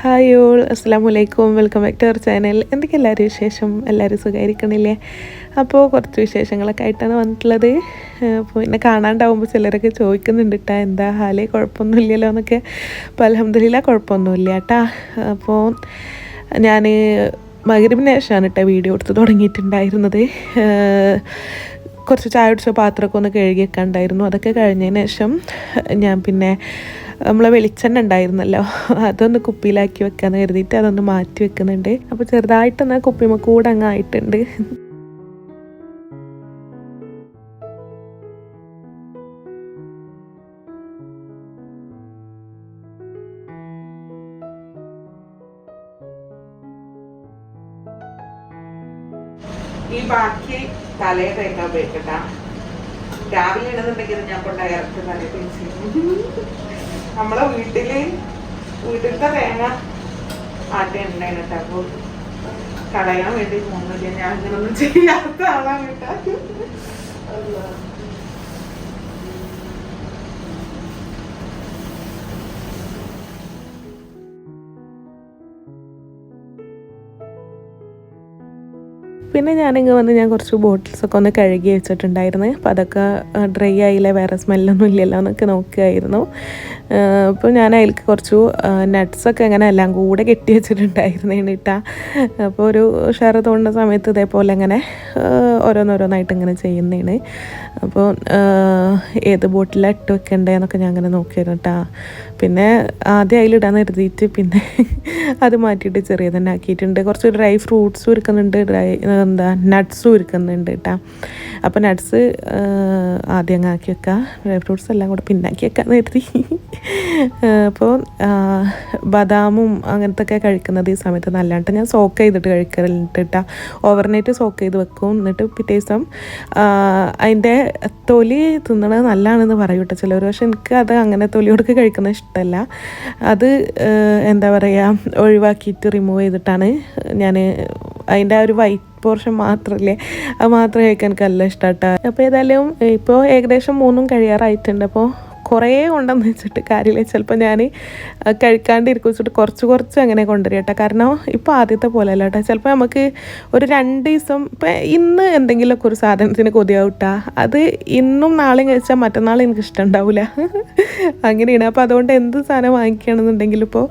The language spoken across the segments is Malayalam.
ഹായ് ഓൾ അസ്സാം വലൈക്കും welcome back to our channel. എന്തൊക്കെ എല്ലാവരും വിശേഷം? എല്ലാവരും സുഖമായിരിക്കണില്ലേ? അപ്പോൾ കുറച്ച് വിശേഷങ്ങളൊക്കെ ആയിട്ടാണ് വന്നിട്ടുള്ളത്. അപ്പോൾ എന്നെ കാണാണ്ടാവുമ്പോൾ ചിലരൊക്കെ ചോദിക്കുന്നുണ്ട് കേട്ടാ എന്താ ഹാലേ? കുഴപ്പമൊന്നുമില്ലല്ലോ എന്നൊക്കെ. അപ്പോൾ അലഹമ്മദില്ല കുഴപ്പമൊന്നുമില്ല കേട്ടാ അപ്പോൾ ഞാൻ മകരവിന് ശേഷമാണ് കേട്ടോ വീഡിയോ എടുത്ത് തുടങ്ങിയിട്ടുണ്ടായിരുന്നത്. കുറച്ച് ചായ കുടിച്ച പാത്രമൊക്കെ ഒന്ന് കഴുകിയൊക്കെ ഉണ്ടായിരുന്നു. അതൊക്കെ കഴിഞ്ഞതിന് ശേഷം ഞാൻ പിന്നെ നമ്മളെ വെളിച്ചെണ്ണ ഉണ്ടായിരുന്നല്ലോ. അതൊന്ന് കുപ്പിയിലാക്കി വെക്കാന്ന് കരുതിയിട്ട് അതൊന്ന് മാറ്റി വെക്കുന്നുണ്ട്. അപ്പോൾ ചെറുതായിട്ടൊന്ന് കുപ്പിമ കൂടെ അങ്ങ് ആയിട്ടുണ്ട്. ഈ ബാക്കി തലയെ തേക്കാൻ ഉപയോഗിക്കട്ട. രാവിലെ ഇടുന്നുണ്ടെങ്കിൽ ഞാൻ കൊണ്ടായി ഇറക്കി തലയെ തേച്ച് നമ്മളെ വീട്ടിൽ വീട്ടിലത്തെ തേങ്ങ ആട്ടി ഉണ്ടായിട്ട് അപ്പൊ കളയാൻ വേണ്ടി പോകുന്നില്ല ഞാൻ അങ്ങനൊന്നും ചെയ്യാത്ത ആളാണ് കേട്ടാ പിന്നെ ഞാനിങ്ങ് വന്ന് ഞാൻ കുറച്ച് ബോട്ടിൽസൊക്കെ ഒന്ന് കഴുകി വെച്ചിട്ടുണ്ടായിരുന്നു. അപ്പോൾ അതൊക്കെ ഡ്രൈ ആയില്ലേ വേറെ സ്മെല്ലൊന്നും ഇല്ലല്ലോ എന്നൊക്കെ നോക്കുകയായിരുന്നു. അപ്പോൾ ഞാൻ അതിലേക്ക് കുറച്ച് നട്ട്സൊക്കെ അങ്ങനെ എല്ലാം കൂടെ കെട്ടി വെച്ചിട്ടുണ്ടായിരുന്നു കേട്ടാ അപ്പോൾ ഒരു ഷെയർ തോന്നുന്ന സമയത്ത് ഇതേപോലെ അങ്ങനെ ഓരോന്നോരോന്നായിട്ട് ഇങ്ങനെ ചെയ്യുന്നതാണ്. അപ്പോൾ ഏത് ബോട്ടിലാണ് ഇട്ട് ഞാൻ അങ്ങനെ നോക്കിയിരുന്നു കേട്ടാ പിന്നെ ആദ്യം അതിലിടാൻ കരുതിയിട്ട് പിന്നെ അത് മാറ്റിയിട്ട് ചെറിയ തന്നെ ആക്കിയിട്ടുണ്ട്. കുറച്ച് ഡ്രൈ ഫ്രൂട്ട്സും ഇരിക്കുന്നുണ്ട് ഡ്രൈ എന്താ നട്ട്സും ഇരിക്കുന്നുണ്ട് കേട്ടോ അപ്പോൾ നട്ട്സ് ആദ്യം ആക്കി വെക്കുക ഡ്രൈ ഫ്രൂട്ട്സ് എല്ലാം കൂടെ പിന്നാക്കി വെക്കാന്ന് കരുതി. അപ്പോൾ ബദാമും അങ്ങനത്തെ ഒക്കെ കഴിക്കുന്നത് ഈ സമയത്ത് നല്ലതായിട്ട് ഞാൻ സോക്ക് ചെയ്തിട്ട് കഴിക്കലുണ്ട് കേട്ടോ ഓവർനൈറ്റ് സോക്ക് ചെയ്ത് വെക്കും. എന്നിട്ട് പിറ്റേ ദിവസം അതിന്റെ തൊലി തിന്നണത് നല്ലതാണെന്ന് പറയും കേട്ടോ ചിലർ പക്ഷെ എനിക്ക് അത് അങ്ങനെ തൊലിയോടൊക്കെ കഴിക്കുന്നത് ഇഷ്ടമല്ല അത് എന്താ പറയുക ഒഴിവാക്കിയിട്ട് റിമൂവ് ചെയ്തിട്ടാണ് ഞാൻ അതിന്റെ ആ ഒരു വൈറ്റ് പോർഷൻ മാത്രമല്ലേ അത് മാത്രം കഴിക്കാൻ എനിക്ക് നല്ല ഇഷ്ടമാട്ടോ അപ്പോൾ ഏതായാലും ഇപ്പോൾ ഏകദേശം മൂന്നും കഴിയാറായിട്ടുണ്ട്. അപ്പോൾ കുറേ കൊണ്ടെന്ന് വെച്ചിട്ട് കാര്യമില്ല. ചിലപ്പോൾ ഞാൻ കഴിക്കാണ്ടിരിക്കും. വെച്ചിട്ട് കുറച്ച് കുറച്ച് അങ്ങനെ കൊണ്ടുവരും കേട്ടോ. കാരണം ഇപ്പോൾ ആദ്യത്തെ പോലെ അല്ല കേട്ടോ. ചിലപ്പോൾ നമുക്ക് ഒരു രണ്ട് ദിവസം ഇപ്പം ഇന്ന് എന്തെങ്കിലുമൊക്കെ ഒരു സാധനത്തിന് കൊതിയാവട്ടാ. അത് ഇന്നും നാളെയും കഴിച്ചാൽ മറ്റന്നാൾ എനിക്ക് ഇഷ്ടമുണ്ടാവില്ല അങ്ങനെയാണ്. അപ്പോൾ അതുകൊണ്ട് എന്ത് സാധനം വാങ്ങിക്കുകയാണെന്നുണ്ടെങ്കിൽ ഇപ്പോൾ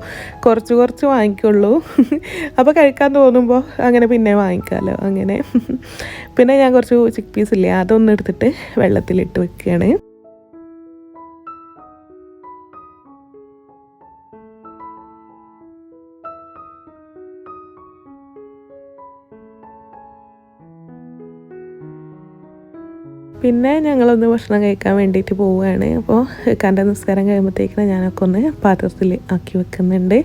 കുറച്ച് കുറച്ച് വാങ്ങിക്കുള്ളൂ. അപ്പോൾ കഴിക്കാൻ തോന്നുമ്പോൾ അങ്ങനെ പിന്നെ വാങ്ങിക്കാമല്ലോ അങ്ങനെ. പിന്നെ ഞാൻ കുറച്ച് ചിക്ക് പീസ് ഇല്ലേ അതൊന്നെടുത്തിട്ട് വെള്ളത്തിലിട്ട് വെക്കുകയാണ്. പിന്നെ ഞങ്ങളൊന്ന് ഭക്ഷണം കഴിക്കാൻ വേണ്ടിയിട്ട് പോവുകയാണ്. അപ്പോൾ കണ്ട നിസ്കാരം കഴിയുമ്പോഴത്തേക്കിനും ഞാനൊക്കെ ഒന്ന് പാത്രത്തിൽ ആക്കി വെക്കുന്നുണ്ട്.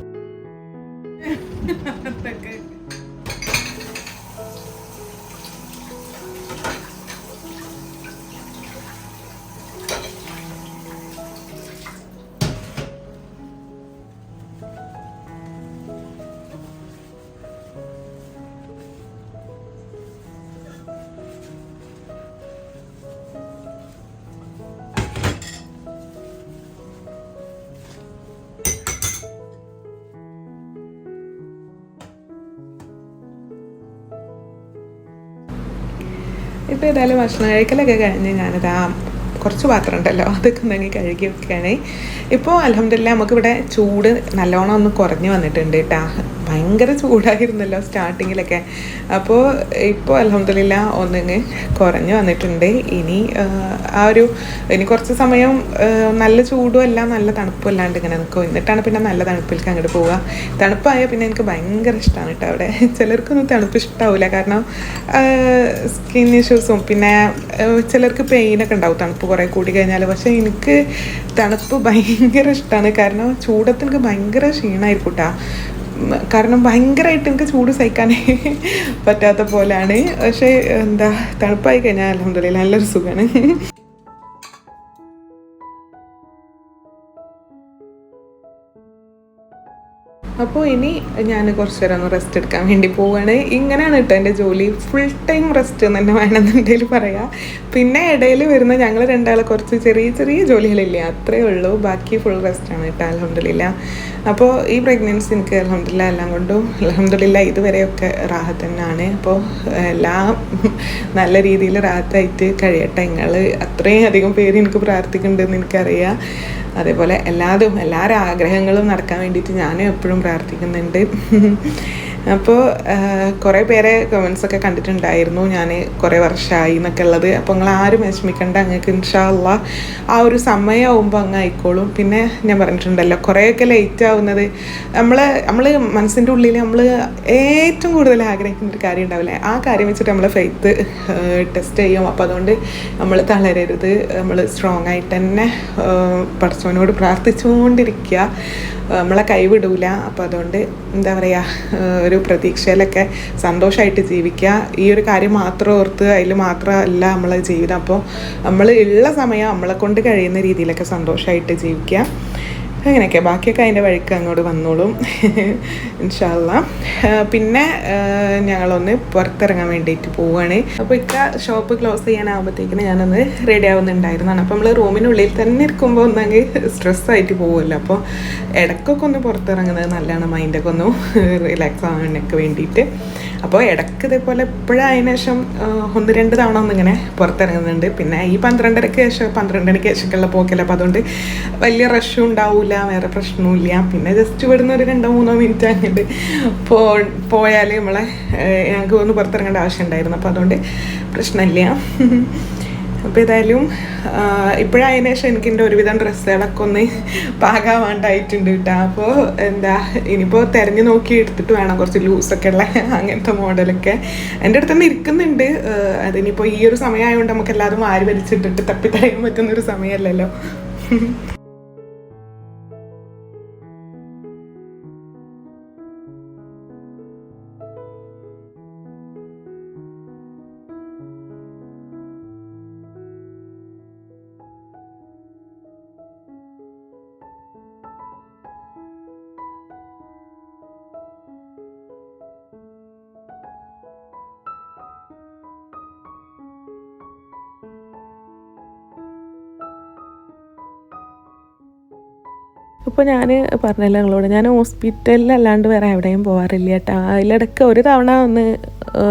ഇപ്പോൾ ഏതായാലും ഭക്ഷണം കഴിക്കലൊക്കെ കഴിഞ്ഞ് ഞാനത് ആ കുറച്ച് പാത്രം ഉണ്ടല്ലോ അതൊക്കെ ഉണ്ടെങ്കിൽ കഴുകി വെക്കുകയാണെങ്കിൽ ഇപ്പോൾ അലഹമില്ല നമുക്കിവിടെ ചൂട് നല്ലോണം ഒന്ന് കുറഞ്ഞു വന്നിട്ടുണ്ട് കേട്ടാ ഭയങ്കര ചൂടായിരുന്നല്ലോ സ്റ്റാർട്ടിങ്ങിലൊക്കെ. അപ്പോൾ ഇപ്പോൾ അലഹമില്ല ഒന്നിങ്ങ് കുറഞ്ഞു വന്നിട്ടുണ്ട്. ഇനി ആ ഒരു ഇനി കുറച്ച് സമയം നല്ല ചൂടും അല്ല നല്ല തണുപ്പും അല്ലാണ്ട് ഇങ്ങനെ നിൽക്കും എന്നിട്ടാണ് പിന്നെ നല്ല തണുപ്പിലേക്ക് അങ്ങോട്ട് പോവുക. തണുപ്പായ പിന്നെ എനിക്ക് ഭയങ്കര ഇഷ്ടമാണ് കേട്ടോ അവിടെ. ചിലർക്കൊന്നും തണുപ്പ് ഇഷ്ടാവില്ല കാരണം സ്കിൻ ഇഷ്യൂസും പിന്നെ ചിലർക്ക് പെയിനൊക്കെ ഉണ്ടാവും തണുപ്പ് കുറേ കൂടി കഴിഞ്ഞാൽ പക്ഷേ എനിക്ക് തണുപ്പ് ഭയങ്കര ഇഷ്ടമാണ് കാരണം ചൂടത്ത് ഭയങ്കര ക്ഷീണമായിരിക്കും കേട്ടോ. കാരണം ഭയങ്കരമായിട്ട് എനിക്ക് ചൂട് സഹിക്കാനേ പറ്റാത്ത പോലെയാണ് പക്ഷേ എന്താ തണുപ്പായി കഴിഞ്ഞാൽ അലഹമില്ല നല്ലൊരു സുഖമാണ് അപ്പോൾ ഇനി ഞാൻ കുറച്ച് നേരം ഒന്ന് റെസ്റ്റ് എടുക്കാൻ വേണ്ടി പോവുകയാണ് ഇങ്ങനെയാണ് കേട്ടോ എന്റെ ജോലി. ഫുൾ ടൈം റെസ്റ്റ് എന്ന് തന്നെ വേണമെന്നുണ്ടെങ്കിൽ പറയാം. പിന്നെ ഇടയിൽ വരുന്ന ഞങ്ങൾ രണ്ടാളെ കുറച്ച് ചെറിയ ചെറിയ ജോലികളില്ലേ. അത്രേ ഉള്ളൂ. ബാക്കി ഫുൾ റെസ്റ്റാണ് കേട്ടോ അലഹമില്ല അപ്പോൾ ഈ പ്രഗ്നൻസി എനിക്ക് അലഹമില്ല എല്ലാം കൊണ്ടും അലഹമില്ല ഇതുവരെയൊക്കെ റാഹത്ത് തന്നെയാണ്. അപ്പോൾ എല്ലാം നല്ല രീതിയിൽ റാഹത്തായിട്ട് കഴിയട്ടെ. നിങ്ങൾ അത്രയും അധികം പേര് എനിക്ക് പ്രാർത്ഥിക്കുന്നുണ്ടെന്ന് എനിക്കറിയാം. അതേപോലെ എല്ലാതും എല്ലാവരും ആഗ്രഹങ്ങളും നടക്കാൻ വേണ്ടിയിട്ട് ഞാനും എപ്പോഴും പ്രാർത്ഥിക്കുന്നുണ്ട്. അപ്പോൾ കുറേ പേരെ കമൻസൊക്കെ കണ്ടിട്ടുണ്ടായിരുന്നു. ഞാൻ കുറേ വർഷമായി എന്നൊക്കെ ഉള്ളത്. അപ്പോൾ നിങ്ങൾ ആരും വിഷമിക്കണ്ട. അങ്ങക്ക് ഇൻഷാല്ല ആ ഒരു സമയമാകുമ്പോൾ അങ്ങ് ആയിക്കോളും. പിന്നെ ഞാൻ പറഞ്ഞിട്ടുണ്ടല്ലോ കുറേയൊക്കെ ലേറ്റ് ആവുന്നത്. നമ്മൾ നമ്മൾ മനസ്സിന്റെ ഉള്ളിൽ നമ്മൾ ഏറ്റവും കൂടുതൽ ആഗ്രഹിക്കുന്ന ഒരു കാര്യം ഉണ്ടാവില്ലേ? ആ കാര്യം വെച്ചിട്ട് നമ്മൾ ഫെയ്ത്ത് ടെസ്റ്റ് ചെയ്യും. അപ്പോൾ അതുകൊണ്ട് നമ്മൾ തളരരുത്. നമ്മൾ സ്ട്രോങ് ആയിട്ട് തന്നെ പഠിച്ചവനോട് പ്രാർത്ഥിച്ചുകൊണ്ടിരിക്കുക നമ്മളെ കൈവിടൂല. അപ്പോൾ അതുകൊണ്ട് എന്താ പറയുക ഒരു പ്രതീക്ഷയിലൊക്കെ സന്തോഷമായിട്ട് ജീവിക്കുക ഈ ഒരു കാര്യം മാത്രം ഓർത്ത് അതിൽ മാത്രമല്ല നമ്മളെ ജീവിതം. അപ്പോൾ നമ്മൾ ഉള്ള സമയം നമ്മളെ കൊണ്ട് കഴിയുന്ന രീതിയിലൊക്കെ സന്തോഷമായിട്ട് ജീവിക്കുക അങ്ങനെയൊക്കെ. ബാക്കിയൊക്കെ അതിന്റെ വഴിക്ക് അങ്ങോട്ട് വന്നോളും. ഇൻഷാല്ല പിന്നെ ഞങ്ങളൊന്ന് പുറത്തിറങ്ങാൻ വേണ്ടിയിട്ട് പോവുകയാണ് അപ്പോൾ ഇക്ക ഷോപ്പ് ക്ലോസ് ചെയ്യാനാകുമ്പോഴത്തേക്കിന് ഞാനൊന്ന് റെഡി ആവുന്നുണ്ടായിരുന്നതാണ് അപ്പോൾ നമ്മൾ റൂമിനുള്ളിൽ തന്നെ ഇരിക്കുമ്പോൾ ഒന്നെങ്കിൽ സ്ട്രെസ്സായിട്ട് പോകുമല്ലോ അപ്പോൾ ഇടയ്ക്കൊക്കെ ഒന്ന് പുറത്തിറങ്ങുന്നത് നല്ലതാണ്. മൈൻഡൊക്കെ ഒന്ന് റിലാക്സ് ആവാനൊക്കെ വേണ്ടിയിട്ട്. അപ്പോൾ ഇടയ്ക്ക് ഇതേപോലെ എപ്പോഴതിന് ശേഷം ഒന്ന് രണ്ട് തവണ ഒന്നിങ്ങനെ പുറത്തിറങ്ങുന്നുണ്ട്. പിന്നെ ഈ പന്ത്രണ്ടരയ്ക്ക് ശേഷം പന്ത്രണ്ടരയ്ക്ക് ശേഷമൊക്കെയുള്ള പോക്കല്ല. അപ്പോൾ അതുകൊണ്ട് വലിയ റഷും ഉണ്ടാവില്ല വേറെ പ്രശ്നമില്ല പിന്നെ ജസ്റ്റ് ഇവിടുന്ന് ഒരു രണ്ടോ മൂന്നോ മിനിറ്റ് അങ്ങോട്ട് പോ പോയാൽ നമ്മളെ ഞങ്ങൾക്ക് ഒന്ന് പുറത്തിറങ്ങേണ്ട ആവശ്യം ഉണ്ടായിരുന്നു അപ്പോൾ അതുകൊണ്ട് പ്രശ്നമില്ല. അപ്പോൾ ഏതായാലും ഇപ്പോഴായതിനു ശേഷം എനിക്ക് എന്റെ ഒരുവിധം ഡ്രസ്സുകളൊക്കെ ഒന്ന് പാകാവാണ്ടായിട്ടുണ്ട് കേട്ടോ. അപ്പോൾ എന്താ ഇനിയിപ്പോൾ തിരഞ്ഞു നോക്കി എടുത്തിട്ട് വേണം കുറച്ച് ലൂസൊക്കെ ഉള്ള അങ്ങനത്തെ മോഡലൊക്കെ. എന്റെ അടുത്ത് തന്നെ ഇരിക്കുന്നുണ്ട്. അതിനിപ്പോൾ ഈ ഒരു സമയമായതുകൊണ്ട് നമുക്ക് എല്ലാവരും ആര് വലിച്ചിട്ടിട്ട് തപ്പിത്തറിയാൻ പറ്റുന്ന ഒരു സമയമല്ലല്ലോ. ഇപ്പോൾ ഞാൻ പറഞ്ഞല്ലോ നിങ്ങളോട് ഞാൻ ഹോസ്പിറ്റലിൽ അല്ലാണ്ട് വേറെ എവിടെയും പോകാറില്ല കേട്ടോ. അതിലിടയ്ക്ക് ഒരു തവണ ഒന്ന്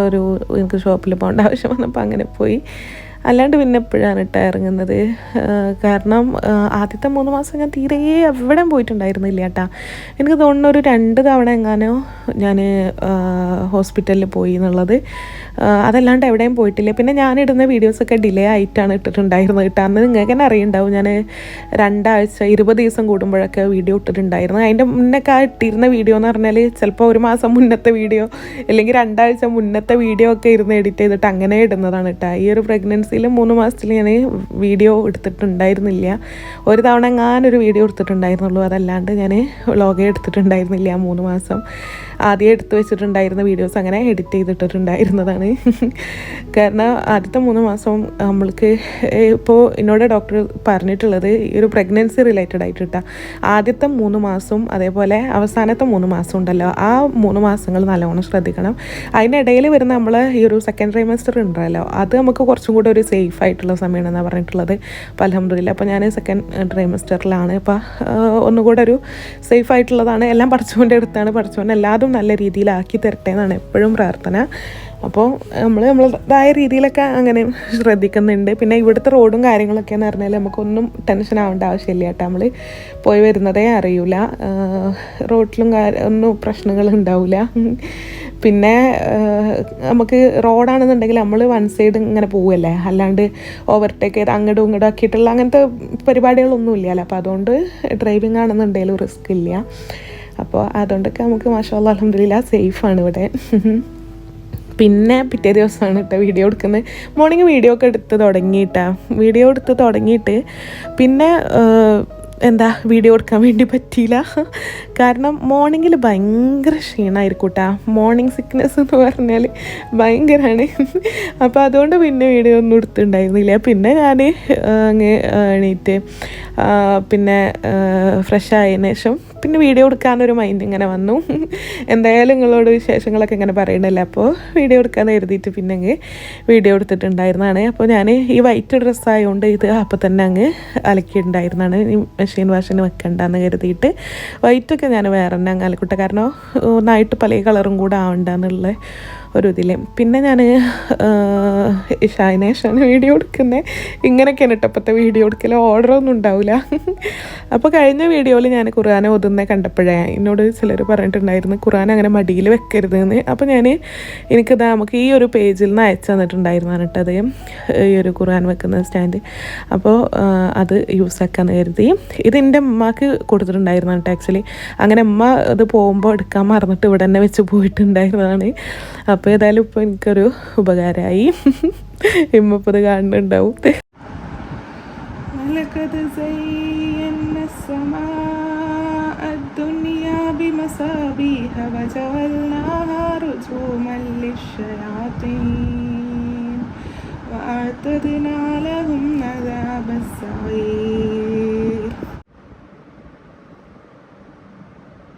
ഒരു എനിക്ക് ഷോപ്പിൽ പോകേണ്ട ആവശ്യം വന്നപ്പോൾ അങ്ങനെ പോയി. അല്ലാണ്ട് പിന്നെ എപ്പോഴാണ് ഇട്ടാ ഇറങ്ങുന്നത്? കാരണം ആദ്യത്തെ മൂന്ന് മാസം ഞാൻ തീരെ എവിടെയും പോയിട്ടുണ്ടായിരുന്നില്ല കേട്ടോ. എനിക്ക് തോന്നുന്നു ഒരു രണ്ട് തവണ എങ്ങാനോ ഞാൻ ഹോസ്പിറ്റലിൽ പോയി എന്നുള്ളത്. അതല്ലാണ്ട് എവിടെയും പോയിട്ടില്ല. പിന്നെ ഞാനിടുന്ന വീഡിയോസൊക്കെ ഡിലേ ആയിട്ടാണ് ഇട്ടിട്ടുണ്ടായിരുന്നത് കേട്ടോ. നിങ്ങൾക്ക് തന്നെ അറിയുണ്ടാവും. ഞാൻ രണ്ടാഴ്ച ഇരുപത് ദിവസം കൂടുമ്പോഴൊക്കെ വീഡിയോ ഇട്ടിട്ടുണ്ടായിരുന്നു. അതിന്റെ മുന്നൊക്കെ ഇട്ടിരുന്ന വീഡിയോ എന്ന് പറഞ്ഞാൽ ചിലപ്പോൾ ഒരു മാസം മുന്നത്തെ വീഡിയോ അല്ലെങ്കിൽ രണ്ടാഴ്ച മുന്നത്തെ വീഡിയോ ഒക്കെ ഇരുന്ന് എഡിറ്റ് ചെയ്തിട്ട് അങ്ങനെ ഇടുന്നതാണ് കേട്ടോ. ഈ ഒരു പ്രഗ്നൻസിയിൽ മൂന്ന് മാസത്തിൽ ഞാൻ വീഡിയോ എടുത്തിട്ടുണ്ടായിരുന്നില്ല. ഒരു തവണ ഞാനൊരു വീഡിയോ എടുത്തിട്ടുണ്ടായിരുന്നുള്ളൂ. അതല്ലാണ്ട് ഞാൻ വ്ളോഗേ എടുത്തിട്ടുണ്ടായിരുന്നില്ല. മൂന്ന് മാസം ആദ്യം എടുത്തു വെച്ചിട്ടുണ്ടായിരുന്ന വീഡിയോസ് അങ്ങനെ എഡിറ്റ് ചെയ്തിട്ടിട്ടുണ്ടായിരുന്നതാണ്. കാരണം ആദ്യത്തെ മൂന്ന് മാസം നമ്മൾക്ക് ഇപ്പോൾ എന്നോട് ഡോക്ടർ പറഞ്ഞിട്ടുള്ളത് ഈ ഒരു പ്രഗ്നൻസി റിലേറ്റഡ് ആയിട്ട്. ആദ്യത്തെ മൂന്ന് മാസവും അതേപോലെ അവസാനത്തെ മൂന്ന് മാസം ഉണ്ടല്ലോ. ആ മൂന്ന് മാസങ്ങൾ നല്ലവണ്ണം ശ്രദ്ധിക്കണം. അതിനിടയിൽ വരുന്ന നമ്മൾ ഈ ഒരു സെക്കൻഡ് ട്രൈമസ്റ്റർ ഉണ്ടല്ലോ അത് നമുക്ക് കുറച്ചും കൂടെ ഒരു സേഫ് ആയിട്ടുള്ള സമയമാണെന്നാണ് പറഞ്ഞിട്ടുള്ളത് അപ്പോൾ അപ്പോൾ ഞാൻ സെക്കൻഡ് ട്രൈമസ്റ്ററിലാണ് അപ്പോൾ ഒന്നുകൂടെ ഒരു സേഫ് ആയിട്ടുള്ളതാണ്. എല്ലാം പഠിച്ചുകൊണ്ട് എടുത്താണ് പഠിച്ചുകൊണ്ട് എല്ലാതും നല്ല രീതിയിലാക്കി തരട്ടെ എന്നാണ് എപ്പോഴും പ്രാർത്ഥന. അപ്പോൾ നമ്മൾ നമ്മളതായ രീതിയിലൊക്കെ അങ്ങനെ ശ്രദ്ധിക്കുന്നുണ്ട്. പിന്നെ ഇവിടുത്തെ റോഡും കാര്യങ്ങളൊക്കെ എന്ന് പറഞ്ഞാൽ നമുക്കൊന്നും ടെൻഷൻ ആവേണ്ട ആവശ്യമില്ല കേട്ടോ. നമ്മൾ പോയി വരുന്നതേ അറിയൂല. റോഡിലും ഒന്നും പ്രശ്നങ്ങൾ ഉണ്ടാവില്ല പിന്നെ നമുക്ക് റോഡാണെന്നുണ്ടെങ്കിൽ നമ്മൾ വൺ സൈഡ് ഇങ്ങനെ പോവുമല്ലേ അല്ലാണ്ട് ഓവർടേക്ക് ചെയ്ത് അങ്ങോട്ടും ഇങ്ങോട്ടും ആക്കിയിട്ടുള്ള അങ്ങനത്തെ പരിപാടികളൊന്നും ഇല്ലല്ലോ അപ്പോൾ അതുകൊണ്ട് ഡ്രൈവിംഗ് ആണെന്നുണ്ടെങ്കിലും റിസ്ക് ഇല്ല. അപ്പോൾ അതുകൊണ്ടൊക്കെ നമുക്ക് മാഷാ അലഹമില്ല സേഫാണ് ഇവിടെ. പിന്നെ പിറ്റേ ദിവസമാണ് കേട്ടോ വീഡിയോ എടുക്കുന്നത് മോർണിംഗ് വീഡിയോ ഒക്കെ എടുത്ത് തുടങ്ങിയിട്ടാ. വീഡിയോ എടുത്ത് തുടങ്ങിയിട്ട് പിന്നെ എന്താ വീഡിയോ എടുക്കാൻ വേണ്ടി പറ്റിയില്ല. കാരണം മോർണിംഗിൽ ഭയങ്കര ക്ഷീണമായിരിക്കും മോർണിംഗ് സിക്നെസ് എന്ന് പറഞ്ഞാൽ ഭയങ്കരമാണ് അപ്പോൾ അതുകൊണ്ട് പിന്നെ വീഡിയോ ഒന്നും എടുത്തിട്ടുണ്ടായിരുന്നില്ല. പിന്നെ ഞാൻ അങ്ങ് എണീറ്റ് പിന്നെ ഫ്രഷ് ആയതിനു ശേഷം പിന്നെ വീഡിയോ എടുക്കാനൊരു മൈൻഡ് ഇങ്ങനെ വന്നു. എന്തായാലും നിങ്ങളോട് വിശേഷങ്ങളൊക്കെ ഇങ്ങനെ പറയണല്ല? അപ്പോൾ വീഡിയോ എടുക്കാൻ കരുതിയിട്ട് പിന്നെ അങ്ങ് വീഡിയോ എടുത്തിട്ടുണ്ടായിരുന്നതാണ് അപ്പോൾ ഞാൻ ഈ വൈറ്റ് ഡ്രസ്സ് ആയതുകൊണ്ട് ഇത് അപ്പോൾ തന്നെ അങ്ങ് അലക്കിയിട്ടുണ്ടായിരുന്നതാണ് ഈ മെഷീൻ വാഷിന് വെക്കണ്ടെന്ന് കരുതിയിട്ട് വൈറ്റൊക്കെ ഞാൻ വേറെ തന്നെ അങ്ങ് അലക്കട്ടെ. കാരണം നന്നായിട്ട് പല കളറും കൂടെ ആവണ്ടെന്നുള്ള ഒരു ഇതിൽ പിന്നെ ഞാൻ ഷൈനേഷാണ് വീഡിയോ എടുക്കുന്നത് ഇങ്ങനെയൊക്കെയാണ് കേട്ടോ ഇപ്പോഴത്തെ വീഡിയോ എടുക്കൽ ഓർഡറൊന്നും ഉണ്ടാവില്ല അപ്പോൾ കഴിഞ്ഞ വീഡിയോയിൽ ഞാൻ ഖുർആാനെ ഓതുന്ന കണ്ടപ്പോഴേ എന്നോട് ചിലർ പറഞ്ഞിട്ടുണ്ടായിരുന്നു ഖുർആൻ അങ്ങനെ മടിയിൽ വെക്കരുത് എന്ന് അപ്പോൾ ഞാൻ എനിക്കിത് നമുക്ക് ഈ ഒരു പേജിൽ നിന്ന് അയച്ചു തന്നിട്ടുണ്ടായിരുന്നു കേട്ടത് ഈ ഒരു ഖുർആൻ വെക്കുന്ന സ്റ്റാൻഡ് അപ്പോൾ അത് യൂസ് ആക്കാന്ന് കരുതി. ഇത് എന്റെ ഉമ്മാക്ക് കൊടുത്തിട്ടുണ്ടായിരുന്നു കേട്ടോ ആക്ച്വലി അങ്ങനെ ഉമ്മ അത് പോകുമ്പോൾ എടുക്കാൻ മറന്നിട്ട് ഇവിടെ തന്നെ വെച്ച് പോയിട്ടുണ്ടായിരുന്നതാണ്. അപ്പോൾ ഏതായാലും ഇപ്പോൾ എനിക്കൊരു ഉപകാരമായി ഇമ്മ ഇപ്പോൾ ഇത് കാണുന്നുണ്ടാവും لقد زينا السماء الدنيا بمصابيح وجعلناها رجوما للشياطين وأعتدنا لهم عذاب السعير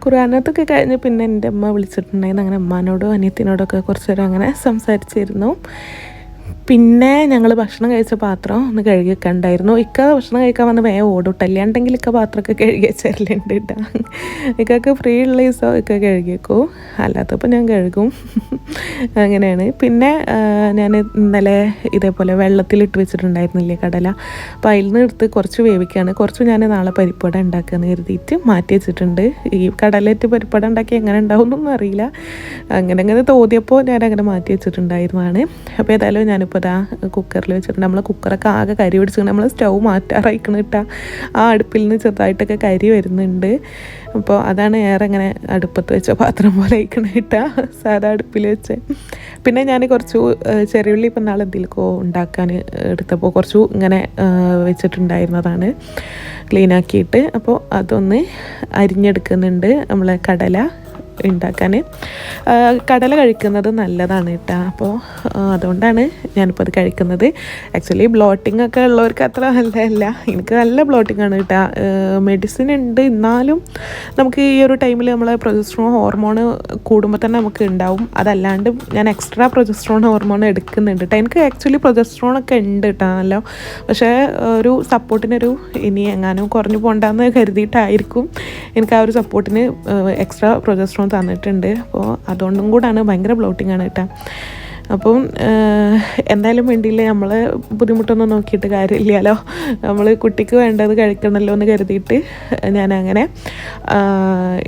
ഖുറാനത്തൊക്കെ കഴിഞ്ഞ് പിന്നെ എന്റെ അമ്മ വിളിച്ചിട്ടുണ്ടായിരുന്നു. അങ്ങനെ അമ്മാനോടും അനിയത്തിനോടൊക്കെ കുറച്ചേരം അങ്ങനെ സംസാരിച്ചിരുന്നു. പിന്നെ ഞങ്ങൾ ഭക്ഷണം കഴിച്ച പാത്രം ഒന്ന് കഴുകി വെക്കണ്ടായിരുന്നു. ഇക്ക ഭക്ഷണം കഴിക്കാൻ വന്ന് വേഗം ഓടൂട്ടല്ലേ അല്ലാണ്ടെങ്കിൽ ഇക്ക പാത്രമൊക്കെ കഴുകി വെച്ചാലുണ്ട് കേട്ടോ ഇക്കൊക്കെ ഫ്രീ ഉള്ള ദിവസം ഇക്ക കഴുകി വെക്കും. അല്ലാത്തപ്പോൾ ഞാൻ കഴുകും. അങ്ങനെയാണ്. പിന്നെ ഞാൻ ഇന്നലെ ഇതേപോലെ വെള്ളത്തിലിട്ട് വെച്ചിട്ടുണ്ടായിരുന്നില്ലേ കടല. അപ്പോൾ അതിൽ നിന്ന് എടുത്ത് കുറച്ച് വേവിക്കുകയാണ് കുറച്ച് ഞാൻ നാളെ പരിപ്പട ഉണ്ടാക്കുകയെന്ന് കരുതിയിട്ട് മാറ്റി വെച്ചിട്ടുണ്ട്. ഈ കടലേറ്റ് പരിപ്പട ഉണ്ടാക്കി എങ്ങനെ ഉണ്ടാവും എന്നൊന്നും അറിയില്ല. അങ്ങനെ അങ്ങനെ തോന്നിയപ്പോൾ ഞാൻ അങ്ങനെ മാറ്റി വെച്ചിട്ടുണ്ടായിരുന്നതാണ്. അപ്പോൾ ഏതായാലും ഞാനിപ്പോൾ ഇതാ കുക്കറിൽ വെച്ചിട്ടുണ്ട് നമ്മൾ കുക്കറൊക്കെ ആകെ കരി പിടിച്ചിട്ട് നമ്മൾ സ്റ്റൗ മാറ്റാറായിക്കണം കേട്ടാ ആ അടുപ്പിൽ നിന്ന് ചെറുതായിട്ടൊക്കെ കരി വരുന്നുണ്ട്. അപ്പോൾ അതാണ് ഏറെ ഇങ്ങനെ അടുപ്പത്ത് വെച്ച പാത്രം പോലെ അയക്കണം കേട്ടാ സാധാ അടുപ്പിൽ വെച്ച്. പിന്നെ ഞാൻ കുറച്ച് ചെറിയ ചെറിയുള്ളി ഇപ്പം നാളെ എന്തെങ്കിലുമൊക്കെ ഉണ്ടാക്കാൻ എടുത്തപ്പോൾ കുറച്ചു ഇങ്ങനെ വെച്ചിട്ടുണ്ടായിരുന്നതാണ്. ക്ലീനാക്കിയിട്ട്. അപ്പോൾ അതൊന്ന് അരിഞ്ഞെടുക്കുന്നുണ്ട് നമ്മളെ കടല. ഉണ്ടാക്കാൻ കടല കഴിക്കുന്നത് നല്ലതാണ് കേട്ടോ. അപ്പോൾ അതുകൊണ്ടാണ് ഞാനിപ്പോൾ അത് കഴിക്കുന്നത്. ആക്ച്വലി ബ്ലോട്ടിംഗ് ഒക്കെ ഉള്ളവർക്ക് അത്ര നല്ലതല്ല. എനിക്ക് നല്ല ബ്ലോട്ടിംഗ് ആണ് കേട്ടോ. മെഡിസിൻ ഉണ്ട്. എന്നാലും നമുക്ക് ഈ ഒരു ടൈമിൽ നമ്മളെ പ്രൊജസ്ട്രോൺ ഹോർമോൺ കൂടുമ്പോൾ തന്നെ നമുക്ക് ഉണ്ടാവും. അതല്ലാണ്ട് ഞാൻ എക്സ്ട്രാ പ്രൊജസ്ട്രോൺ ഹോർമോൺ എടുക്കുന്നുണ്ട് കേട്ടോ. എനിക്ക് ആക്ച്വലി പ്രൊജസ്ട്രോൺ ഒക്കെ ഉണ്ട് കേട്ടോ. നല്ല പക്ഷേ ഒരു സപ്പോർട്ടിനൊരു ഇനി എങ്ങാനും കുറഞ്ഞു പോകണ്ടെന്ന് കരുതിയിട്ടായിരിക്കും. എനിക്ക് ആ ഒരു സപ്പോർട്ടിന് എക്സ്ട്രാ പ്രൊജസ്ട്രോൺ തന്നിട്ടുണ്ട്. അപ്പോൾ അതുകൊണ്ടും കൂടാണ് ഭയങ്കര ബ്ലോട്ടിംഗ് ആണ് കേട്ടോ. അപ്പം എന്തായാലും വേണ്ടിയില്ല നമ്മൾ ബുദ്ധിമുട്ടൊന്നും നോക്കിയിട്ട് കാര്യമില്ലല്ലോ. നമ്മൾ കുട്ടിക്ക് വേണ്ടത് കഴിക്കണമല്ലോ എന്ന് കരുതിയിട്ട് ഞാൻ അങ്ങനെ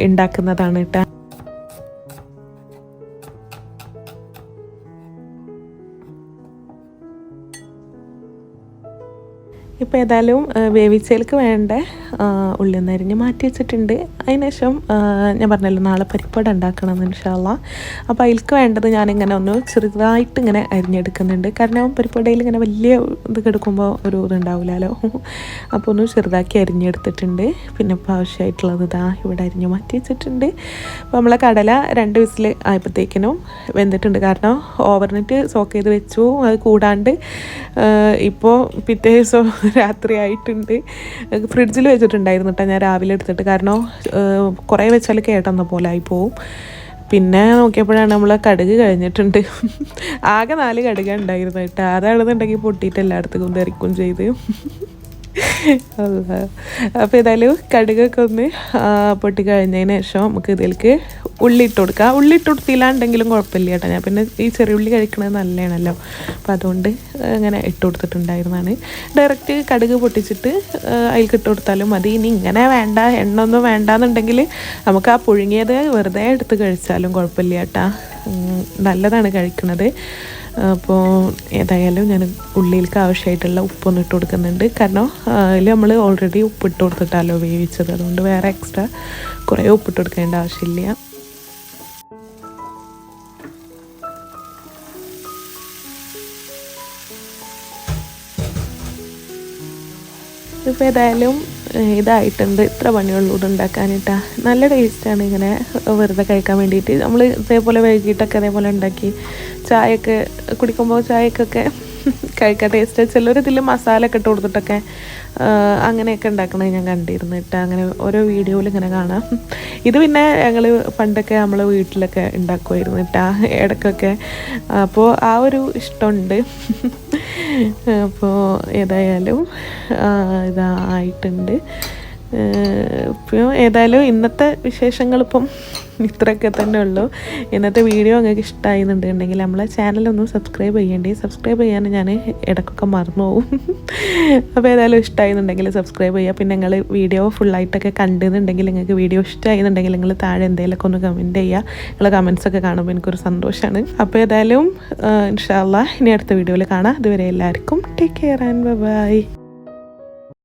ഉണ്ടാക്കുന്നതാണ് കേട്ടോ. ഇപ്പോൾ ഏതായാലും വേവിച്ചേൽക്ക് വേണ്ട ഉള്ളി ഒന്ന് അരിഞ്ഞ് മാറ്റി വെച്ചിട്ടുണ്ട്. അതിനുശേഷം ഞാൻ പറഞ്ഞല്ലോ നാളെ പരിപ്പട ഉണ്ടാക്കണം ഇൻഷാല്ല അപ്പോൾ അതിൽക്ക് വേണ്ടത് ഞാനിങ്ങനെ ഒന്ന് ചെറുതായിട്ട് ഇങ്ങനെ അരിഞ്ഞെടുക്കുന്നുണ്ട്. കാരണം പരിപ്പടയിൽ ഇങ്ങനെ വലിയ ഇത് കിടക്കുമ്പോൾ ഒരു ഇതുണ്ടാവില്ലല്ലോ അപ്പോൾ ഒന്ന് ചെറുതാക്കി അരിഞ്ഞെടുത്തിട്ടുണ്ട്. പിന്നെ ഇപ്പോൾ ആവശ്യമായിട്ടുള്ളത് ഇതാ ഇവിടെ അരിഞ്ഞ് മാറ്റി വെച്ചിട്ടുണ്ട്. അപ്പോൾ നമ്മളെ കടല രണ്ട് വിസിൽ ആയപ്പോഴത്തേക്കിനും വെന്തിട്ടുണ്ട്. കാരണം ഓവർനെറ്റ് സോക്ക് ചെയ്ത് വെച്ചു. അത് കൂടാണ്ട് ഇപ്പോൾ പിറ്റേ ദിവസം രാത്രി ആയിട്ടുണ്ട് ഫ്രിഡ്ജിൽ വെച്ചിട്ടുണ്ടായിരുന്നു കേട്ടോ ഞാൻ രാവിലെ എടുത്തിട്ട്. കാരണം കുറേ വെച്ചാൽ കേട്ടെന്ന പോലെ ആയി പോവും. പിന്നെ നോക്കിയപ്പോഴാണ് നമ്മൾ കടുക് കഴിഞ്ഞിട്ടുണ്ട്. ആകെ നാല് കടുക ഉണ്ടായിരുന്നു കേട്ടോ അതാണെന്നുണ്ടെങ്കിൽ പൊട്ടിയിട്ട് എല്ലായിടത്തേക്കും തെറിക്കും ചെയ്ത്. അപ്പോൾ ഏതായാലും കടുകൊക്കെ ഒന്ന് പൊട്ടി കഴിഞ്ഞതിന് ശേഷം നമുക്ക് ഇതിലേക്ക് ഉള്ളി ഇട്ട് കൊടുക്കാം. ഉള്ളി ഇട്ട് കൊടുത്തില്ലാണ്ടെങ്കിലും കുഴപ്പമില്ല കേട്ടോ. ഞാൻ പിന്നെ ഈ ചെറിയ ഉള്ളി കഴിക്കണത് നല്ലതാണല്ലോ. അപ്പോൾ അതുകൊണ്ട് അങ്ങനെ ഇട്ട് കൊടുത്തിട്ടുണ്ടായിരുന്നതാണ്. ഡയറക്റ്റ് കടുക് പൊട്ടിച്ചിട്ട് അതിൽക്ക് ഇട്ട് കൊടുത്താലും മതി. ഇനി ഇങ്ങനെ വേണ്ട എണ്ണ ഒന്നും വേണ്ടാന്നുണ്ടെങ്കിൽ നമുക്ക് ആ പുഴുങ്ങിയത് വെറുതെ എടുത്ത് കഴിച്ചാലും കുഴപ്പമില്ല കേട്ടാ. നല്ലതാണ് കഴിക്കുന്നത് അപ്പോൾ ഏതായാലും ഞാൻ ഉള്ളിയിലേക്ക് ആവശ്യമായിട്ടുള്ള ഉപ്പൊന്നും ഇട്ട് കൊടുക്കുന്നുണ്ട്. കാരണം അതിൽ നമ്മൾ ഓൾറെഡി ഉപ്പിട്ട് കൊടുത്തിട്ടല്ലോ വേവിച്ചത്. അതുകൊണ്ട് വേറെ എക്സ്ട്രാ കുറേ ഉപ്പിട്ട് കൊടുക്കേണ്ട ആവശ്യമില്ല. ഇപ്പോൾ ഏതായാലും ഇതായിട്ടുണ്ട്. ഇത്ര പണിയുള്ളൂ ഇത് നല്ല ടേസ്റ്റാണ് ഇങ്ങനെ വെറുതെ കഴിക്കാൻ വേണ്ടിയിട്ട്. നമ്മൾ ഇതേപോലെ വൈകിട്ടൊക്കെ അതേപോലെ ഉണ്ടാക്കി ചായയൊക്കെ കുടിക്കുമ്പോൾ ചായക്കൊക്കെ കഴിക്കാൻ ടേസ്റ്റ് ചിലർ ഇതിൽ മസാല ഒക്കെ ഇട്ട് കൊടുത്തിട്ടൊക്കെ അങ്ങനെയൊക്കെ ഉണ്ടാക്കണത് ഞാൻ കണ്ടിരുന്നു. കേട്ടോ അങ്ങനെ ഓരോ വീഡിയോയിൽ ഇങ്ങനെ കാണാം. ഇത് പിന്നെ ഞങ്ങൾ പണ്ടൊക്കെ നമ്മൾ വീട്ടിലൊക്കെ ഉണ്ടാക്കുമായിരുന്നു കേട്ടോ ഇടയ്ക്കൊക്കെ. അപ്പോൾ ആ ഒരു ഇഷ്ടമുണ്ട്. അപ്പോൾ ഏതായാലും ഇതായിട്ടുണ്ട് ഇപ്പോൾ ഏതായാലും ഇന്നത്തെ വിശേഷങ്ങളിപ്പം ഇത്രയൊക്കെ തന്നെ ഉള്ളൂ. ഇന്നത്തെ വീഡിയോ നിങ്ങൾക്ക് ഇഷ്ടമായിരുന്നുണ്ടെങ്കിൽ നമ്മളെ ചാനലൊന്ന് സബ്സ്ക്രൈബ് ചെയ്യേണ്ടി. സബ്സ്ക്രൈബ് ചെയ്യാൻ ഞാൻ ഇടയ്ക്കൊക്കെ മറന്നു പോകും അപ്പോൾ ഏതായാലും ഇഷ്ടമായിരുന്നുണ്ടെങ്കിൽ സബ്സ്ക്രൈബ് ചെയ്യുക പിന്നെ നിങ്ങൾ വീഡിയോ ഫുള്ളായിട്ടൊക്കെ കണ്ടെന്നുണ്ടെങ്കിൽ നിങ്ങൾക്ക് വീഡിയോ ഇഷ്ടമായിരുന്നുണ്ടെങ്കിൽ നിങ്ങൾ താഴെ എന്തെങ്കിലുമൊക്കെ ഒന്ന് കമന്റ് ചെയ്യുക നിങ്ങളെ കമൻസൊക്കെ കാണുമ്പോൾ എനിക്കൊരു സന്തോഷമാണ് അപ്പോൾ ഏതായാലും ഇൻഷാല്ല ഇനി അടുത്ത വീഡിയോയിൽ കാണാം. അതുവരെ എല്ലാവർക്കും ടേക്ക് കെയർ ആൻഡ് ബൈ